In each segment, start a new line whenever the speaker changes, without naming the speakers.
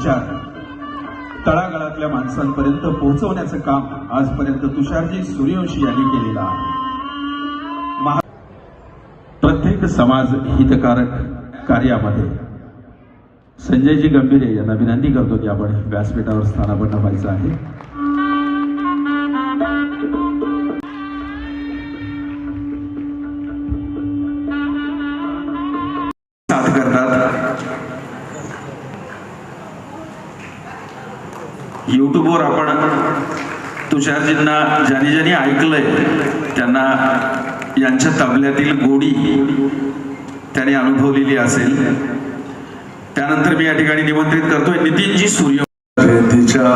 विचार तळागाळातल्या माणसांपर्यंत पोहोचवण्याचं काम आजपर्यंत तुषारजी सूर्यवंशी यांनी केलेलं आहे. प्रत्येक समाज हितकारक कार्यामध्ये. संजयजी गंभीरे यांना विनंती करतो की आपण व्यासपीठावर स्थानापन्न व्हायचं आहे. युट्यूबवर आपण तुषारजींना ज्यांनी ज्यांनी ऐकलंय त्यांना यांच्या तबल्यातील गोडी त्याने अनुभवलेली असेल. त्यानंतर मी या ठिकाणी निमंत्रित करतोय नितीनजी सूर्य.
जयंतीच्या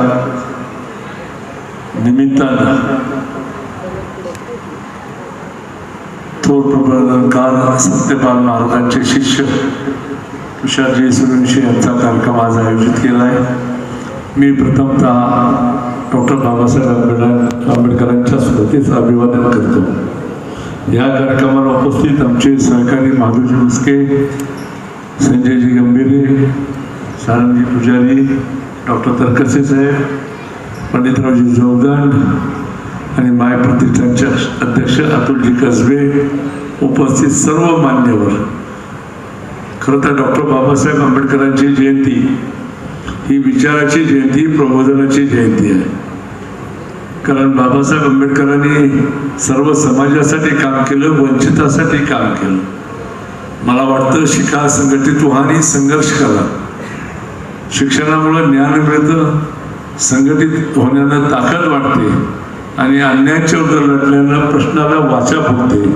निमित्तानं थोर प्रबोधनकार सत्यपाल महाराजांचे शिष्य तुषारजी सूर्यवंशी यांचा कार्यक्रम आज आयोजित केला आहे. मी प्रथमतः डॉक्टर बाबासाहेब आंबेडकर आंबेडकरांच्या स्मृतीचं अभिवादन करतो. या कार्यक्रमाला उपस्थित आमचे सहकारी माधुजी मुस्के संजयजी गंभीरे सारंगजी पुजारी डॉक्टर तरकसे साहेब पंडितरावजी जोगदंड आणि माय प्रतिष्ठानचे अध्यक्ष अतुलजी कसबे उपस्थित सर्व मान्यवर. खरं तर डॉक्टर बाबासाहेब आंबेडकरांची जयंती ही विचाराची जयंती प्रबोधनाची जयंती आहे. कारण बाबासाहेब आंबेडकरांनी सर्व समाजासाठी काम केलं वंचितासाठी काम केलं. मला वाटतं शिका संघटित व्हा संघर्ष करा. शिक्षणामुळे ज्ञान मिळतं संघटित होण्यानं ताकद वाटते आणि अन्यायाच्या विरुद्ध लढल्यानं प्रश्नाला वाचा फुटते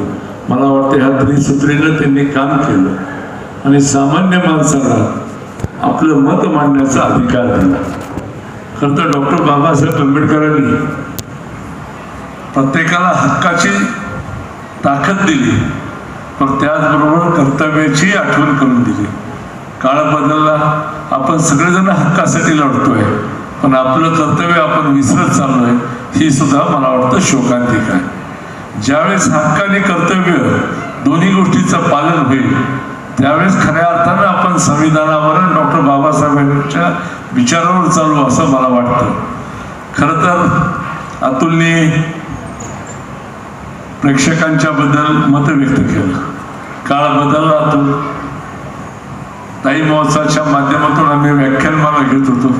मला वाटतं ह्या त्रिसूत्रीनं त्यांनी काम केलं. आणि सामान्य माणसाला आपलं मत मांडण्याचा अधिकार दिला. खरं तर डॉक्टर बाबासाहेब आंबेडकरांनी प्रत्येकाला हक्काची ताकद दिली पण त्याचबरोबर कर्तव्याची आठवण करून दिली. काळ बदलला आपण सगळेजण हक्कासाठी लढतोय पण आपलं कर्तव्य आपण विसरत चाललोय ही सुद्धा मला वाटतं शोकांतिक आहे. ज्यावेळेस हक्क आणि कर्तव्य दोन्ही गोष्टीचं पालन होईल त्यावेळेस खऱ्या अर्थानं आपण संविधानावर डॉक्टर बाबासाहेबांच्या विचारावर चालू असं मला वाटतं. खरं तर अतुलने प्रेक्षकांच्या बद्दल मत व्यक्त केलं. काळ बदलला अतुल. ताई महोत्सवाच्या माध्यमातून आम्ही व्याख्यानमाला घेत होतो.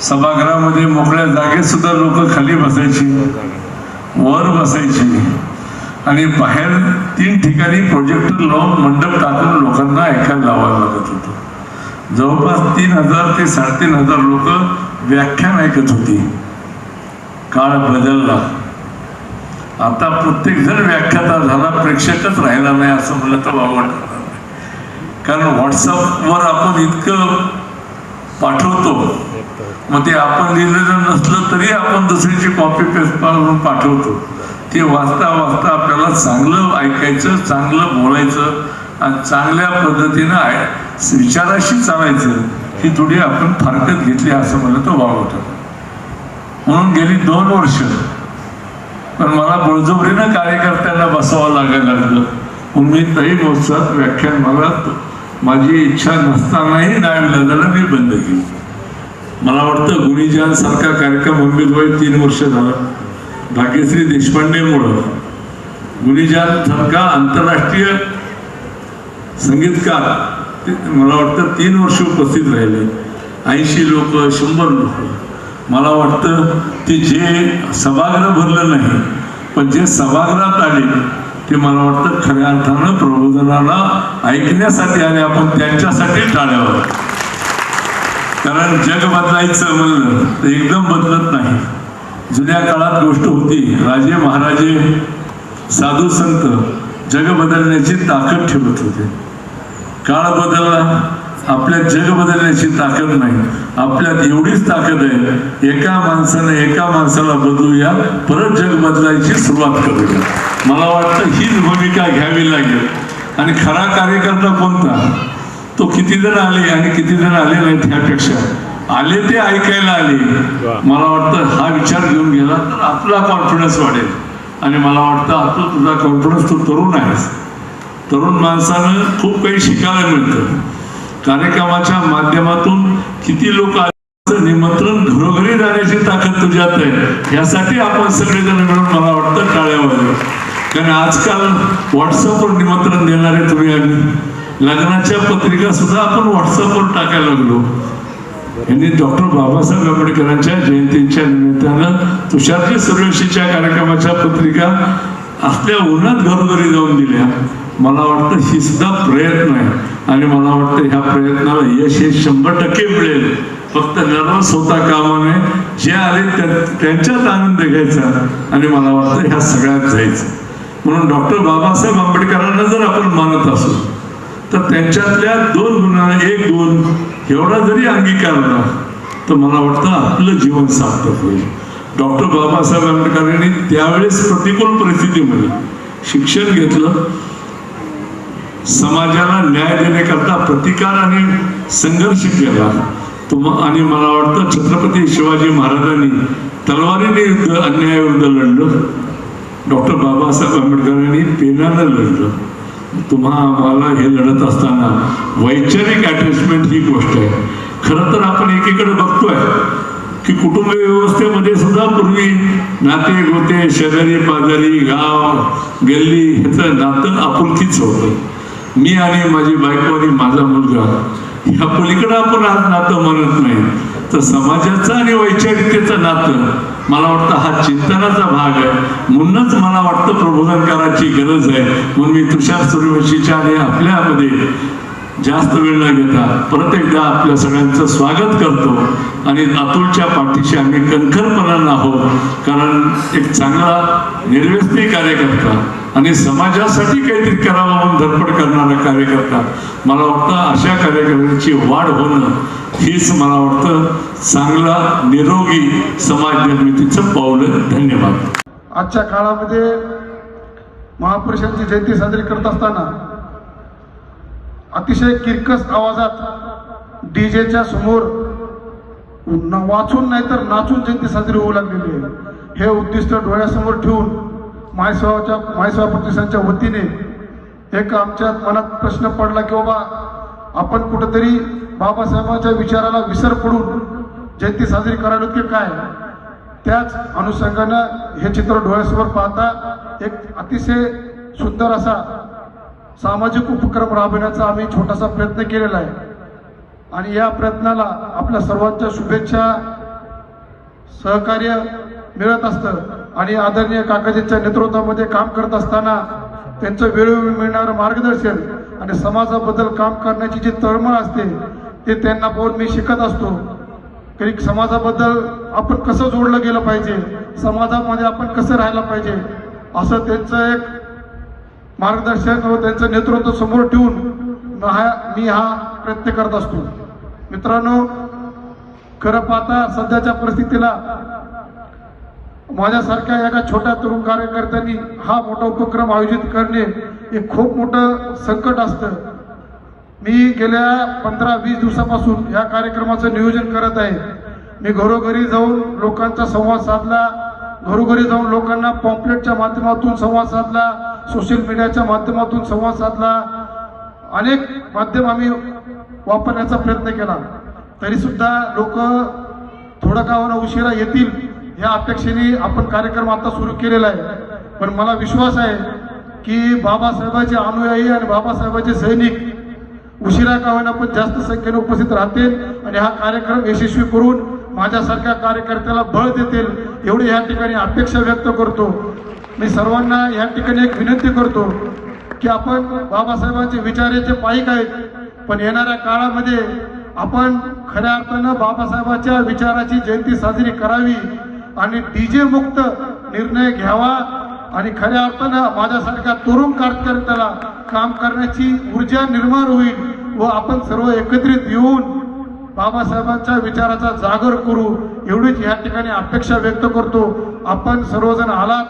सभागृहामध्ये मोकळ्या जागेत सुद्धा लोक खाली बसायची वर बसायची. आणि बाहेर तीन ठिकाणी प्रोजेक्टर लावून मंडप टाकून लोकांना ऐकायला लावायला लागत होतं. जवळपास तीन हजार ते साडेतीन हजार लोक व्याख्यान ऐकत होती. काळ बदलला. आता प्रत्येक जण व्याख्याता झाला प्रेक्षकच राहिला नाही असं म्हणलं तर वावड कारण व्हॉट्सअपवर आपण इतकं पाठवतो. मग ते आपण लिहिलेलं नसलं तरी आपण दुसरीची कॉपी पेस्ट पाठवतो. ते वाचता वाचता आपल्याला चांगलं ऐकायचं चांगलं बोलायचं आणि चांगल्या पद्धतीनं आय विचाराशी चालायचं ही थोडी आपण फारकत घेतली असं म्हणलं तर वावतं म्हणून गेली दोन वर्ष. पण मला बळजबरीनं कार्यकर्त्यांना बसावं लागायला लागलं. उमेदही मी महोत्सवात व्याख्यान मला माझी इच्छा नसतानाही नाविलाजाला मी बंद केली. मला वाटतं गुणीजान सारखा कार्यक्रम अंबित तीन वर्ष झाला. भाग्यश्री देशपांडेमुळं गुणीजान सारखा आंतरराष्ट्रीय संगीतकार ते- मला वाटतं तीन वर्ष उपस्थित राहिले. ऐंशी लोक शंभर लोक. मला वाटतं ते जे सभागृह भरलं नाही पण जे सभागृहात आले ते मला वाटतं खऱ्या अर्थानं प्रबोधनाला ऐकण्यासाठी आले. आपण त्यांच्यासाठी टाळ्यावर. कारण जग बदलायचं म्हणलं तर एकदम बदलत नाही. जुन्या काळात गोष्ट होती राजे महाराजे साधू संत जग बदलण्याची ताकद ठेवत होते. काळ बदलला आपल्यात जग बदलण्याची ताकद नाही. आपल्यात एवढीच ताकद आहे एका माणसानं एका माणसाला बदलूया परत जग बदलायची सुरुवात करूया. मला वाटतं हीच भूमिका घ्यावी लागेल. आणि खरा कार्यकर्ता कोणता? तो किती जण आले आणि किती जण आले नाहीत ह्यापेक्षा. आले ते ऐकायला आले. मला वाटतं हा विचार घेऊन गेला तर आपला कॉन्फिडन्स वाढेल. आणि मला वाटतं आता तुझा कॉन्फिडन्स तू तरुण आहेस. तरुण माणसानं खूप काही शिकायला मिळतं. कार्यक्रमाच्या माध्यमातून किती लोक निमंत्रण घरोघरी जाण्याची ताकद तुझ्यात आहे. यासाठी आपण सगळेजण मिळून मला वाटतं टाळ्या वाजवू. कारण आजकाल व्हॉट्सअपवर निमंत्रण देणारे तुम्ही आम्ही लग्नाच्या पत्रिका सुद्धा आपण व्हॉट्सअपवर टाकायला लागलो. यांनी डॉक्टर बाबासाहेब आंबेडकरांच्या जयंतीच्या निमित्तानं तुषारजी सूर्यवंशीच्या कार्यक्रमाच्या पत्रिका आपल्या उन्हात घरोघरी जाऊन दिल्या. मला वाटतं ही सुद्धा प्रयत्न आहे. आणि मला वाटतं ह्या प्रयत्नाला यश हे शंभर टक्के मिळेल. फक्त नर्वस होता कामा नये जे आले त्यांच्यात आनंद घ्यायचा. आणि मला वाटतं ह्या सगळ्यात जायचं. म्हणून डॉक्टर बाबासाहेब आंबेडकरांना जर आपण मानत असू तर त्यांच्यातल्या दोन गुणा एक गुण एवढा जरी अंगीकारला तर मला वाटतं आपलं जीवन सार्थक होईल. डॉक्टर बाबासाहेब आंबेडकरांनी त्यावेळेस प्रतिकूल परिस्थितीमध्ये शिक्षण घेतलं. समाजाला न्याय देण्याकरता प्रतिकार आणि संघर्ष केला. तुम आणि मला वाटतं छत्रपती शिवाजी महाराजांनी तलवारीने युद्ध अन्यायाविरुद्ध लढलं. डॉक्टर बाबासाहेब आंबेडकरांनी पेनानं लढलं. तुम्हा आम्हाला हे लढत असताना वैचारिक अटॅचमेंट ही गोष्ट आहे. खरं तर आपण एकीकडे बघतोय की कुटुंब व्यवस्थेमध्ये सुद्धा पूर्वी नाते गोते शेजारी पाजारी गाव गल्ली ह्याचं नातं आपुलकीच होतं. मी आणि माझी बायको आणि माझा मुलगा ह्या पलीकडं आपण आज नातं म्हणत नाही. तर समाजाचं आणि वैचारिकतेचं नातं मला वाटतं हा चिंतनाचा भाग आहे. म्हणूनच मला वाटतं प्रबोधनकाराची गरज आहे. म्हणून मी तुषार सूर्यवंशीच्या आणि आपल्यामध्ये जास्त वेळ न घेता परत एकदा आपल्या सगळ्यांचं स्वागत करतो. आणि अतुलच्या पाठीशी आम्ही कणखरपणानं आहोत. कारण एक चांगला निर्व्यसनी कार्यकर्ता आणि समाजासाठी काहीतरी करावं म्हणून धडपड करणारा कार्यकर्ता मला वाटतं अशा कार्यकर्त्यांची वाढ होणं हेच मला वाटतं चांगला निरोगी समाज निर्मितीचं पावलं धन्यवाद.
आजच्या काळामध्ये महापुरुषांची जयंती साजरी करत असताना अतिशय किरकस आवाजात डीजेच्या समोर न- वाचून नाही तर नाचून जयंती साजरी होऊ लागलेली आहे. हे उद्दिष्ट डोळ्यासमोर ठेवून मायसेवाच्या मायसेवा प्रतिष्ठानच्या वतीने एक आमच्या मनात प्रश्न पडला की बाबा आपण कुठंतरी बाबासाहेबांच्या विचाराला विसर पडून जयंती साजरी करायला की काय? त्याच अनुषंगानं हे चित्र डोळ्यासमोर पाहता एक अतिशय सुंदर असा सामाजिक उपक्रम राबविण्याचा आम्ही छोटासा प्रयत्न केलेला आहे. आणि या प्रयत्नाला आपल्या सर्वांच्या शुभेच्छा सहकार्य मिळत असतं. आणि आदरणीय काकाजींच्या नेतृत्वामध्ये काम करत असताना त्यांचं वेळोवेळी मिळणारं मार्गदर्शन आणि समाजाबद्दल काम करण्याची जी तळमळ असते ते त्यांना पाहून मी शिकत असतो. तरी समाजाबद्दल आपण कसं जोडलं गेलं पाहिजे? समाजामध्ये आपण कसं राहायला पाहिजे? असं त्यांचं एक मार्गदर्शन व त्यांचं नेतृत्व समोर ठेवून हा मी हा प्रयत्न करत असतो. मित्रांनो खरं पाहता सध्याच्या परिस्थितीला माझ्यासारख्या एका छोट्या तरुण कार्यकर्त्यांनी हा मोठा उपक्रम आयोजित करणे हे खूप मोठं संकट असतं. मी गेल्या पंधरा वीस दिवसापासून या कार्यक्रमाचं नियोजन करत आहे. मी घरोघरी जाऊन लोकांचा संवाद साधला. घरोघरी जाऊन लोकांना पॉम्पलेटच्या माध्यमातून संवाद साधला. सोशल मीडियाच्या माध्यमातून संवाद साधला. अनेक माध्यम आम्ही वापरण्याचा प्रयत्न केला. तरी सुद्धा लोक थोडं का उशिरा येतील या अपेक्षेने आपण कार्यक्रम आता सुरू केलेला आहे. पण मला विश्वास आहे की बाबासाहेबांचे अनुयायी आणि बाबासाहेबाचे सैनिक उशिरा का होईना पण जास्त संख्येने उपस्थित राहतील आणि हा कार्यक्रम यशस्वी करून माझ्यासारख्या कार्यकर्त्याला बळ देतील एवढी या ठिकाणी अपेक्षा व्यक्त करतो. मी सर्वांना या ठिकाणी एक विनंती करतो की आपण बाबासाहेबांचे विचाराचे पाईक आहेत पण येणाऱ्या काळामध्ये आपण खऱ्या अर्थानं बाबासाहेबांच्या विचाराची जयंती साजरी करावी आणि डीजे मुक्त निर्णय घ्यावा आणि खऱ्या अर्थानं माझ्यासारख्या तरुण कार्यकर्त्याला काम करण्याची ऊर्जा निर्माण होईल व आपण सर्व एकत्रित येऊन बाबासाहेबांच्या विचाराचा जागर करू एवढीच या ठिकाणी अपेक्षा व्यक्त करतो. आपण सर्वजण आलात.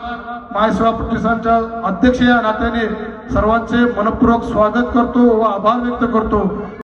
मायसेवा प्रतिष्ठानच्या अध्यक्ष या नात्याने सर्वांचे मनपूर्वक स्वागत करतो व आभार व्यक्त करतो.